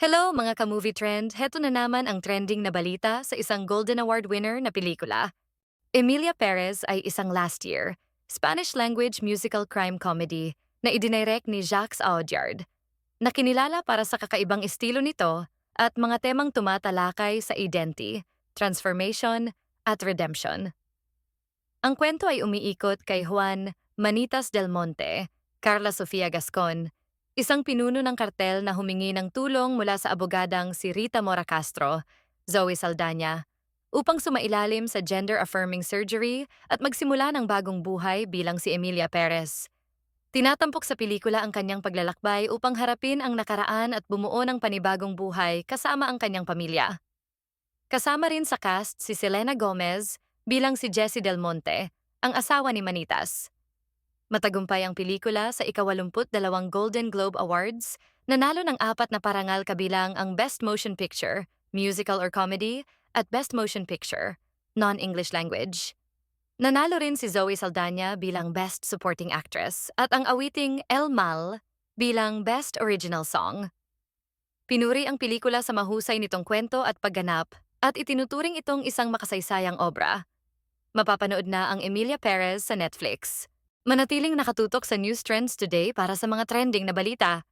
Hello mga ka-movie trend, heto na naman ang trending na balita sa isang Golden Award winner na pelikula. Emilia Perez ay isang last year, Spanish-language musical crime comedy na idinirect ni Jacques Audiard, na kinilala para sa kakaibang estilo nito at mga temang tumatalakay sa identity, transformation, at redemption. Ang kwento ay umiikot kay Juan Manitas del Monte, Carla Sofia Gascon, isang pinuno ng kartel na humingi ng tulong mula sa abogadang si Rita Mora Castro, Zoe Saldana, upang sumailalim sa gender-affirming surgery at magsimula ng bagong buhay bilang si Emilia Perez. Tinatampok sa pelikula ang kanyang paglalakbay upang harapin ang nakaraan at bumuo ng panibagong buhay kasama ang kanyang pamilya. Kasama rin sa cast si Selena Gomez bilang si Jessie Del Monte, ang asawa ni Manitas. Matagumpay ang pelikula sa ikawalumput dalawang Golden Globe Awards, nanalo ng apat na parangal kabilang ang Best Motion Picture, Musical or Comedy, at Best Motion Picture, Non-English Language. Nanalo rin si Zoe Saldana bilang Best Supporting Actress at ang awiting El Mal bilang Best Original Song. Pinuri ang pelikula sa mahusay nitong kwento at pagganap at itinuturing itong isang makasaysayang obra. Mapapanood na ang Emilia Perez sa Netflix. Manatiling nakatutok sa news trends today para sa mga trending na balita.